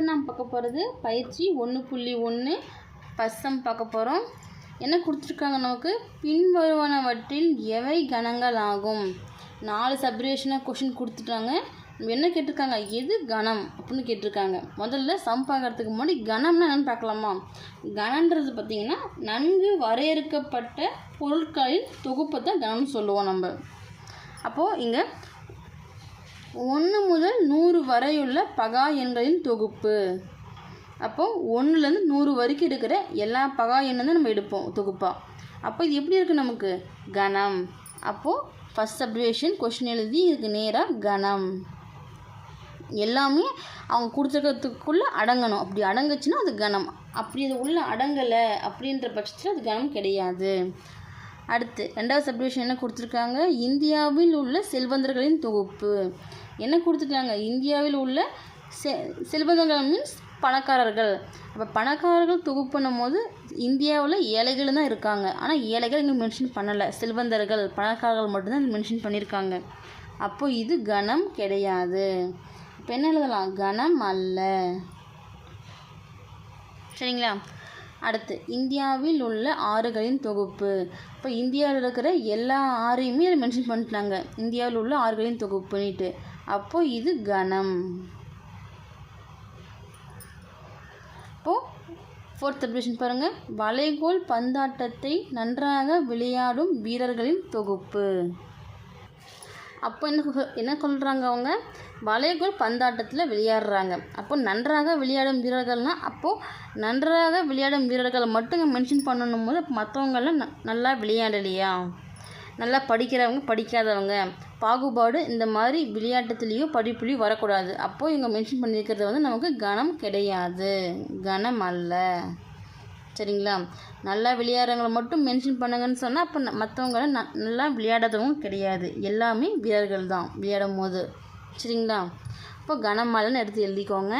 இப்போ நாம் பார்க்க போகிறது பயிற்சி ஒன்று புள்ளி ஒன்று பசம் பார்க்க போகிறோம். என்ன கொடுத்துருக்காங்க நமக்கு? பின்வருவனவற்றில் எவை கணங்கள் ஆகும்? நாலு சப்ரேஷனாக கொஷின் கொடுத்துட்டாங்க. என்ன கேட்டிருக்காங்க? எது கணம் அப்படின்னு கேட்டிருக்காங்க. முதல்ல சம் பார்க்கறதுக்கு முன்னாடி கணம்னா என்னென்னு பார்க்கலாமா? கணன்றது பார்த்திங்கன்னா நன்கு வரையறுக்கப்பட்ட பொருட்களின் தொகுப்பை தான் கணம்னு சொல்லுவோம் நம்ம. அப்போது இங்கே ஒன்று முதல் நூறு வரையுள்ள பகா எண்களின் தொகுப்பு. அப்போது ஒன்றுலேருந்து நூறு வரைக்கும் இருக்கிற எல்லா பகா எண்ணை தான் நம்ம எடுப்போம் தொகுப்பாக அப்போ இது எப்படி இருக்குது நமக்கு? கணம். அப்போது ஃபஸ்ட் சப்டிவேஷன் கொஷின் எழுதி இதுக்கு நேராக கணம். எல்லாமே அவங்க கொடுத்துருக்கிறதுக்குள்ளே அடங்கணும். அப்படி அடங்குச்சுன்னா அது கணம். அப்படி அது உள்ளே அடங்கலை அப்படின்ற பட்சத்தில் அது கணம் கிடையாது. அடுத்து ரெண்டாவது சப்டிவிஷன் என்ன கொடுத்துருக்காங்க? இந்தியாவில் உள்ள செல்வந்தர்களின் தொகுப்பு. என்ன கொடுத்துருக்காங்க? இந்தியாவில் உள்ள செ செல்வந்தர்கள் மீன்ஸ் பணக்காரர்கள். அப்போ பணக்காரர்கள் தொகுப்பு பண்ணும்போது இந்தியாவில் ஏழைகள் தான் இருக்காங்க. ஆனால் ஏழைகள் இங்கே மென்ஷன் பண்ணலை. செல்வந்தர்கள் பணக்காரர்கள் மட்டும்தான் மென்ஷன் பண்ணியிருக்காங்க அப்போது இது கணம் கிடையாது. இப்போ என்ன எழுதலாம்? கணம் அல்ல. சரிங்களா? அடுத்து இந்தியாவில் உள்ள ஆறுகளின் தொகுப்பு. இப்போ இந்தியாவில் இருக்கிற எல்லா ஆறையுமே அதில் மென்ஷன் பண்ணிட்டாங்க. இந்தியாவில் உள்ள ஆறுகளின் தொகுப்புன்னுட்டு. அப்போது இது கணம். இப்போது ஃபோர்த் அப்ரேஷன் பாருங்கள் வளைகோல் பந்தாட்டத்தை நன்றாக விளையாடும் வீரர்களின் தொகுப்பு. அப்போ என்ன என்ன சொல்கிறாங்க அவங்க? வளைகோல் பந்தாட்டத்தில் விளையாடுறாங்க. அப்போ நன்றாக விளையாடும் வீரர்கள்னால் அப்போது நன்றாக விளையாடும் வீரர்களை மட்டும் இங்கே மென்ஷன் பண்ணணும் போது மற்றவங்கெல்லாம் ந நல்லா விளையாடலையா? நல்லா படிக்கிறவங்க படிக்காதவங்க. பாகுபாடு இந்த மாதிரி விளையாட்டுத்துலேயோ படிப்புலேயும் வரக்கூடாது. அப்போது இவங்க மென்ஷன் பண்ணியிருக்கிறது வந்து நமக்கு கணம் கிடையாது. கணம் அல்ல. சரிங்களா? நல்லா விளையாடுறவங்களை மட்டும் மென்ஷன் பண்ணுங்கன்னு சொன்னால் அப்போ மற்றவங்கள ந நல்லா விளையாடாதவங்க கிடையாது. எல்லாமே வீரர்கள் தான் விளையாடும் போது சரிங்களா? இப்போ கனமழைன்னு எடுத்து எழுதிக்கோங்க.